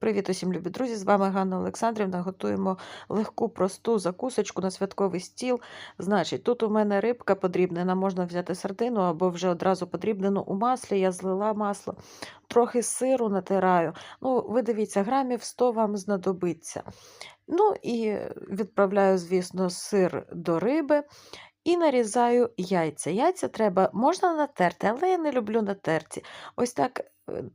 Привіт усім, любі друзі! З вами Ганна Олександрівна. Готуємо легку, просту закусочку на святковий стіл. Значить, тут у мене рибка подрібнена, можна взяти сардину або вже одразу подрібнену у маслі. Я злила масло, трохи сиру натираю. Ну, ви дивіться, грамів 100 вам знадобиться. Ну і відправляю, звісно, сир до риби. І нарізаю яйця. Яйця треба, можна натерти, але я не люблю натерті. Ось так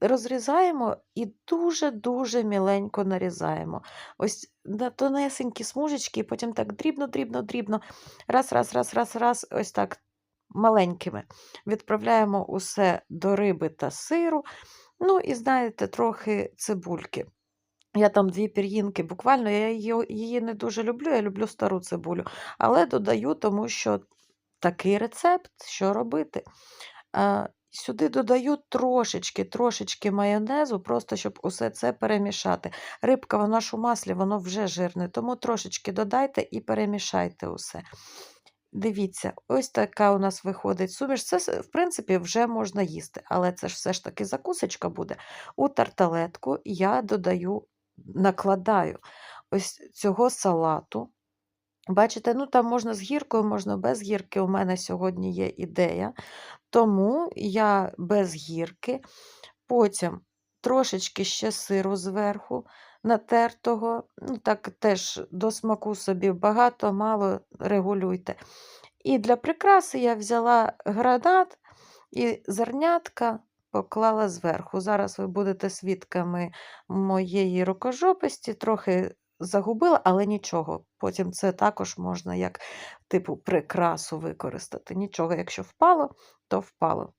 розрізаємо і дуже-дуже міленько нарізаємо. Ось на тонесенькі смужечки, і потім так дрібно, дрібно, дрібно. Раз, раз, раз, раз, раз, ось так маленькими. Відправляємо усе до риби та сиру. Ну і знаєте, трохи цибульки. Я там дві пір'їнки, буквально я її, її не дуже люблю, я люблю стару цибулю, але додаю, тому що такий рецепт, що робити. Сюди додаю трошечки, трошечки майонезу, просто щоб усе це перемішати. Рибка, вона ж у маслі, воно вже жирне, тому трошечки додайте і перемішайте усе. Дивіться, ось така у нас виходить суміш. Це, в принципі, вже можна їсти, але це ж все ж таки закусочка буде. У тарталетку я додаю, накладаю ось цього салату. Бачите, ну там можна з гіркою, можна без гірки. У мене сьогодні є ідея. Тому я без гірки. Потім трошечки ще сиру зверху натертого. Ну, так теж до смаку собі багато, мало регулюйте. І для прикраси я взяла гранат і зернятка поклала зверху. Зараз ви будете свідками моєї рукожописті, трохи загубила, але нічого. Потім це також можна як типу прикрасу використати. Нічого, якщо впало, то впало.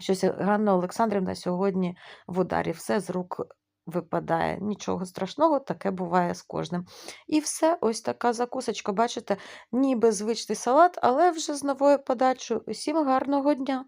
Щось Ганна Олександрівна сьогодні в ударі, все з рук випадає. Нічого страшного, таке буває з кожним. І все, ось така закусочка. Бачите, ніби звичний салат, але вже з новою подачею. Усім гарного дня!